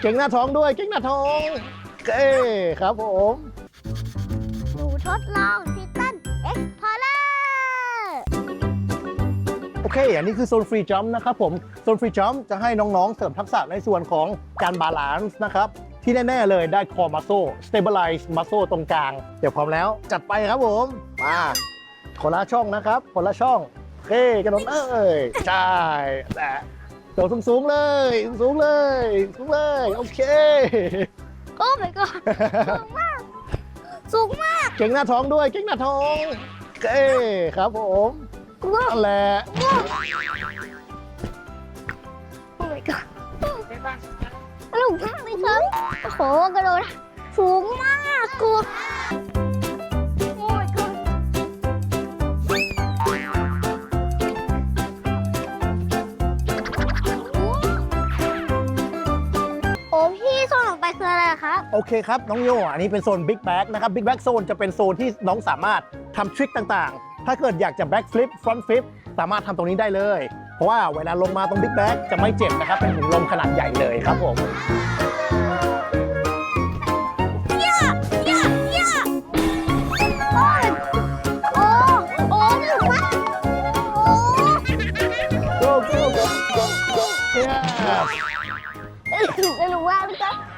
เก่งหน้าท้องด้วยเก่งหน้าท้องเอ้ครับผมหนูทดลองทิตันเอ็กพอร์เลอร์โอเค อันนี้คือโซนฟรีจัมป์นะครับผม โซนฟรีจัมป์จะให้น้องๆ เสริมทักษะในส่วนของการบาลานซ์นะครับ ที่แน่ ๆ เลยได้คอมัสโซ stabilize มัสโซตรงกลาง เดี๋ยวพร้อมแล้ว จัดไปครับผม มาคนละช่องนะครับคนละช่องโอเคกระโดดเอ้ยใช่แต่โดดสูงๆเลย สูงๆเลย สูงเลย โอเค โอ้ my god สูงมาก สูงมากเก่งหน้าท้องด้วย เก่งหน้าท้องโอเคครับผมว้าวนั่นแหละโอ้ my god สูงมากเลยครับ โอ้โหกระโดดสูงมากกู คืออะไรครับ โอเคครับน้องโยอันนี้เป็นโซน Big Back นะครับ Big Back Zone จะเป็นโซนที่น้องสามารถทำทริคต่างๆ ถ้าเกิดอยากจะ Back Flip Front Flip สามารถทำตรงนี้ได้เลย เพราะว่าเวลาลงมาตรง Big Back จะไม่เจ็บนะครับ เป็นถุงลมขนาดใหญ่เลยครับผมย่าย่าย่าโอ้ยโอ้ โอ้หนูวะโอ้ go go go go go yeah หนูก็รู้ว่าพี่ก็เอ้ย